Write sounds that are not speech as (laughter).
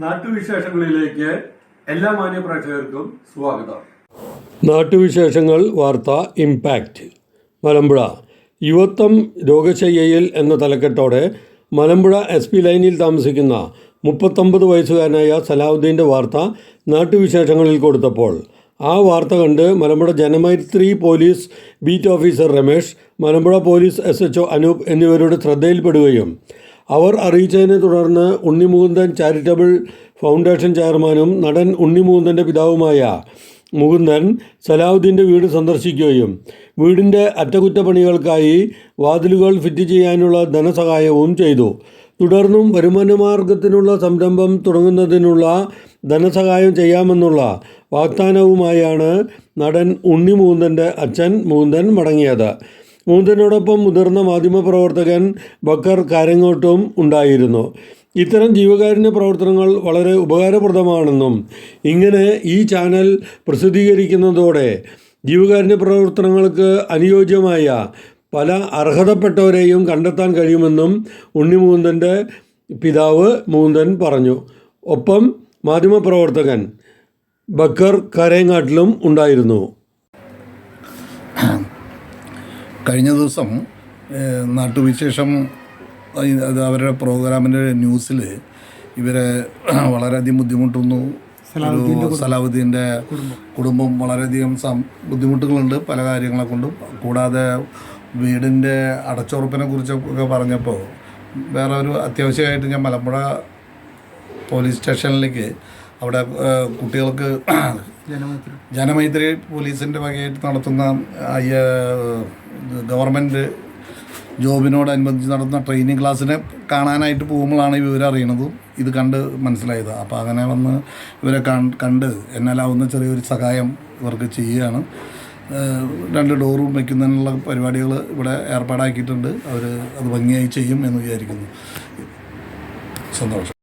നാട്ടുവിശേഷങ്ങളിലേക്ക് എല്ലാ മാന്യ പ്രേക്ഷകർക്കും സ്വാഗതം. നാട്ടുവിശേഷങ്ങൾ വാർത്ത ഇമ്പാക്റ്റ് മലമ്പുഴ. യുവത്വം രോഗശയ്യയിൽ എന്ന തലക്കെട്ടോടെ മലമ്പുഴ എസ് പി ലൈനിൽ താമസിക്കുന്ന മുപ്പത്തൊമ്പത് വയസ്സുകാരനായ സലാഹുദ്ദീന്റെ വാർത്ത നാട്ടുവിശേഷങ്ങളിൽ കൊടുത്തപ്പോൾ ആ വാർത്ത കണ്ട് Malampuzha Janamaithri police beat officer Ramesh Malampuzha police S H Anoop എന്നിവരുടെ ശ്രദ്ധയിൽപ്പെടുകയും അവർ അറിയിച്ചതിനെ തുടർന്ന് ഉണ്ണിമുകുന്ദൻ ചാരിറ്റബിൾ ഫൗണ്ടേഷൻ ചെയർമാനും നടൻ ഉണ്ണിമുകുന്ദന്റെ പിതാവുമായ മുകുന്ദൻ സലാഹുദ്ദീന്റെ വീട് സന്ദർശിക്കുകയും വീടിന്റെ അറ്റകുറ്റപ്പണികൾക്കായി വാതിലുകൾ ഫിറ്റ് ചെയ്യാനുള്ള ധനസഹായവും ചെയ്തു. തുടർന്നും വരുമാനമാർഗത്തിനുള്ള സംരംഭം തുടങ്ങുന്നതിനുള്ള ധനസഹായം ചെയ്യാമെന്നുള്ള വാഗ്ദാനവുമായാണ് നടൻ ഉണ്ണി മുകുന്ദന്റെ അച്ഛൻ മുകുന്ദൻ മടങ്ങിയത്. മുകുന്ദനോടൊപ്പം മുതിർന്ന മാധ്യമപ്രവർത്തകൻ ബക്കർ കാരങ്ങോട്ടും ഉണ്ടായിരുന്നു. ഇത്തരം ജീവകാരുണ്യ പ്രവർത്തനങ്ങൾ വളരെ ഉപകാരപ്രദമാണെന്നും ഇങ്ങനെ ഈ ചാനൽ പ്രസിദ്ധീകരിക്കുന്നതോടെ ജീവകാരുണ്യ പ്രവർത്തനങ്ങൾക്ക് അനുയോജ്യമായ പല അർഹതപ്പെട്ടവരെയും കണ്ടെത്താൻ കഴിയുമെന്നും ഉണ്ണിമൂന്തന്റെ പിതാവ് മൂന്തൻ പറഞ്ഞു. ഒപ്പം മാധ്യമപ്രവർത്തകൻ ബക്കർ കരേങ്ങാട്ടിലും ഉണ്ടായിരുന്നു. (coughs) കഴിഞ്ഞ ദിവസം നാട്ടുവിശേഷം അത് അവരുടെ പ്രോഗ്രാമിന്റെ ന്യൂസിൽ ഇവരെ (clears throat) വളരെയധികം ബുദ്ധിമുട്ടുന്നു. സലാവുദ്ദീന്റെ സലാഹുദ്ദീന്റെ കുടുംബം. വളരെയധികം ബുദ്ധിമുട്ടുകളുണ്ട് പല കാര്യങ്ങളെ കൊണ്ടും. കൂടാതെ വീടിന്റെ അടച്ചുറപ്പിനെ കുറിച്ചൊക്കെ പറഞ്ഞപ്പോൾ വേറെ ഒരു അത്യാവശ്യമായിട്ട് ഞാൻ മലമ്പുഴ പോലീസ് സ്റ്റേഷനിലേക്ക് അവിടെ കുട്ടികൾക്ക് ജനമൈത്രി. പോലീസിന്റെ വകയായിട്ട് നടത്തുന്ന അയ്യ ഗവൺമെന്റ് ജോബിനോടനുബന്ധിച്ച് നടത്തുന്ന ട്രെയിനിങ് ക്ലാസ്സിനെ കാണാനായിട്ട് പോകുമ്പോഴാണ് ഈ വിവരം അറിയണത്. ഇത് കണ്ട് മനസ്സിലായത്. അപ്പോൾ അങ്ങനെ വന്ന് ഇവരെ കണ്ട് എന്നാലാവുന്ന ചെറിയൊരു സഹായം ഇവർക്ക് ചെയ്യുകയാണ്. രണ്ട് ഡോറും വയ്ക്കുന്നതിനുള്ള പരിപാടികൾ ഇവിടെ ഏർപ്പാടാക്കിയിട്ടുണ്ട്. അവർ അത് ഭംഗിയായി ചെയ്യും എന്ന് വിചാരിക്കുന്നു. സന്തോഷം.